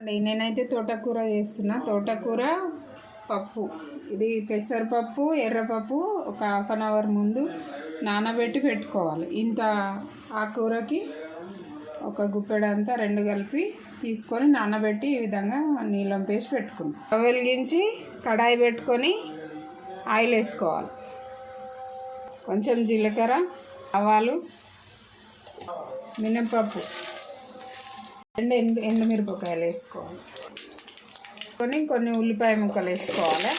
నేనైతే తోటకూర చేస్తున్నా. తోటకూర పప్పు. ఇది పెసరపప్పు ఎర్రపప్పు ఒక హాఫ్ అన్ అవర్ ముందు నానబెట్టి పెట్టుకోవాలి. ఇంత ఆ కూరకి ఒక గుప్పెడంతా రెండు కలిపి తీసుకొని నానబెట్టి ఈ విధంగా నీళ్ళం పేసి పెట్టుకున్నాం వెలిగించి కడాయి పెట్టుకొని ఆయిల్ వేసుకోవాలి. కొంచెం జీలకర్ర ఆవాలు మినపప్పు అండ్ ఎండు ఎండుమిరపకాయలు వేసుకోవాలి. కొన్ని కొన్ని ఉల్లిపాయ ముక్కలు వేసుకోవాలి.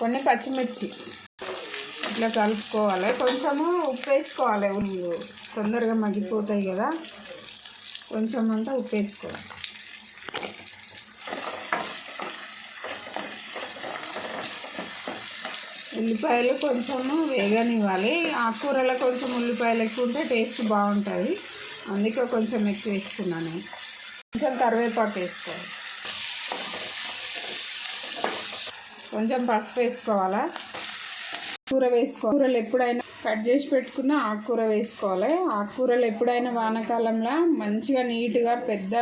కొన్ని పచ్చిమిర్చి ఇట్లా కలుపుకోవాలి. కొంచెము ఉప్పు వేసుకోవాలి ఉల్లి తొందరగా మగ్గిపోతాయి కదా. కొంచెం అంతా ఉప్పు వేసుకోవాలి. ఉల్లిపాయలు కొంచెము వేగనివ్వాలి. ఆకుకూరలో కొంచెం ఉల్లిపాయలు ఎక్కువ ఉంటే టేస్ట్ బాగుంటుంది అందుకే కొంచెం ఎక్కువ వేసుకున్నాను. కొంచెం కరివేపాకు వేసుకోవాలి. కొంచెం పసుపు వేసుకోవాలా? కూర వేసుకో కూరలు ఎప్పుడైనా కట్ చేసి పెట్టుకున్న ఆకుకూర వేసుకోవాలి. ఆకుకూరలు ఎప్పుడైనా వానాకాలంలో మంచిగా నీట్గా పెద్ద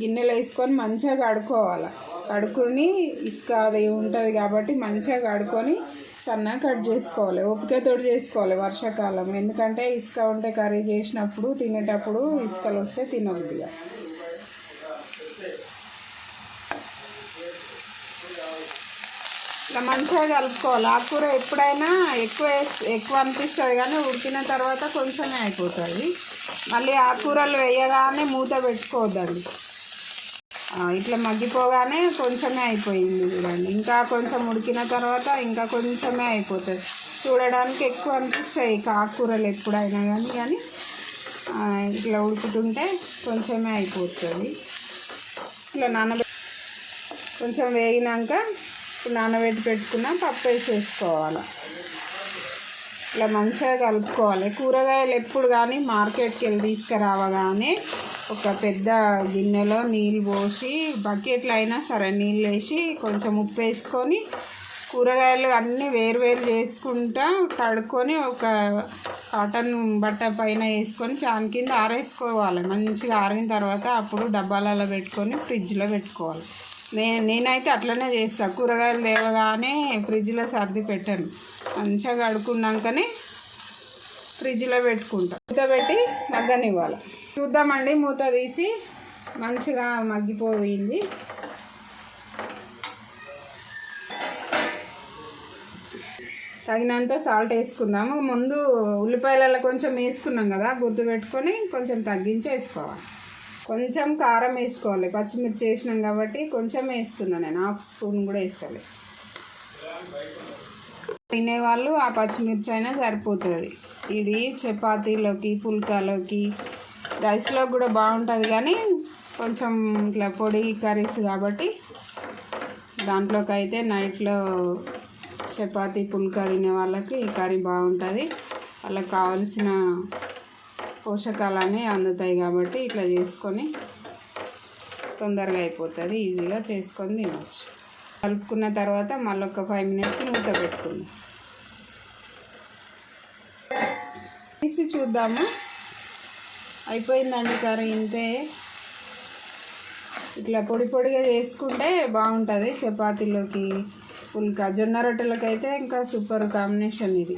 గిన్నెలు వేసుకొని మంచిగా కడుక్కోవాలి. కడుక్కుని ఇసుక అది ఉంటుంది కాబట్టి మంచిగా కడుక్కొని సన్నగా కట్ చేసుకోవాలి. ఓపికతో చేసుకోవాలి వర్షాకాలం. ఎందుకంటే ఇసుక ఉంటే కర్రీ చేసినప్పుడు తినేటప్పుడు ఇసుకలు వస్తే తినవద్దుగా ఇట్లా మంచిగా కలుపుకోవాలి. ఆకుకూర ఎప్పుడైనా ఎక్కువ ఎక్కువ అనిపిస్తుంది కానీ ఉడికిన తర్వాత కొంచెమే అయిపోతుంది. మళ్ళీ ఆకుకూరలు వేయగానే మూత పెట్టుకోవద్దండి. ఇట్లా మగ్గిపోగానే కొంచెమే అయిపోయింది చూడండి. ఇంకా కొంచెం ఉడికిన తర్వాత ఇంకా కొంచెమే అయిపోతుంది. చూడడానికి ఎక్కువ అనిపిస్తాయి ఆకుకూరలు ఎప్పుడైనా కానీ కానీ ఇట్లా ఉడుకుతుంటే కొంచెమే అయిపోతుంది. ఇట్లా నానబె కొంచెం వేగినాక ఇప్పుడు నానబెట్టి పెట్టుకున్న పప్పు వేసేసుకోవాలి. ఇట్లా మంచిగా కలుపుకోవాలి. కూరగాయలు ఎప్పుడు కానీ మార్కెట్కి వెళ్ళి తీసుకురావగానే ఒక పెద్ద గిన్నెలో నీళ్ళు పోసి బకెట్లు అయినా సరే నీళ్ళు వేసి కొంచెం ఉప్పు వేసుకొని కూరగాయలు అన్నీ వేరు వేరు చేసుకుంటా కడుక్కొని ఒక కాటన్ బట్ట పైన వేసుకొని ఫ్యాన్ కింద ఆరేసుకోవాలి. మంచిగా ఆరిన తర్వాత అప్పుడు డబ్బాలలో పెట్టుకొని ఫ్రిడ్జ్లో పెట్టుకోవాలి. నే నేనైతే అట్లనే చేస్తాను కూరగాయలు తేవగానే ఫ్రిడ్జ్లో సర్ది పెట్టాను. మంచిగా కడుక్కున్నాకనే ఫ్రిడ్జ్లో పెట్టుకుంటా. మూత పెట్టి మగ్గనివ్వాలి. చూద్దామండి మూత తీసి మంచిగా మగ్గిపోయింది. తగినంత సాల్ట్ వేసుకుందాము. ముందు ఉల్లిపాయలలో కొంచెం వేసుకున్నాం కదా గుర్తు పెట్టుకొని కొంచెం తగ్గించి వేసుకోవాలి. కొంచెం కారం వేసుకోవాలి. పచ్చిమిర్చి వేసినాం కాబట్టి కొంచెం వేస్తున్నాను నేను. హాఫ్ స్పూన్ కూడా వేస్తాను తినేవాళ్ళు ఆ పచ్చిమిర్చి అయినా సరిపోతుంది. ఇది చపాతీలోకి పుల్కాలోకి రైస్లో కూడా బాగుంటుంది కానీ కొంచెం ఇట్లా పొడి కర్రీస్ కాబట్టి దాంట్లోకి అయితే నైట్లో చపాతీ పుల్కా తినే వాళ్ళకి ఈ కర్రీ బాగుంటుంది. వాళ్ళకి కావలసిన పోషకాలన్నీ అందుతాయి కాబట్టి ఇట్లా చేసుకొని తొందరగా అయిపోతుంది ఈజీగా చేసుకొని తినవచ్చు కలుపుకున్న తర్వాత మళ్ళీ ఒక ఫైవ్ మినిట్స్ మూత పెట్టుకుందాం. తీసి చూద్దాము. అయిపోయిందండి కర్రీ ఇంతే. ఇట్లా పొడి పొడిగా చేసుకుంటే బాగుంటుంది చపాతీలోకి పుల్కా. జొన్న రొట్టెలకైతే ఇంకా సూపర్ కాంబినేషన్ ఇది.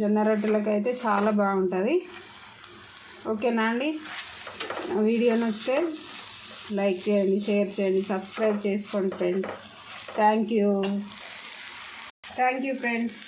జొన్న రొట్టెలకైతే చాలా బాగుంటుంది. ఓకేనా అండి? వీడియో నచ్చితే లైక్ చేయండి షేర్ చేయండి సబ్స్క్రైబ్ చేసుకోండి friends. Thank you. Thank you friends.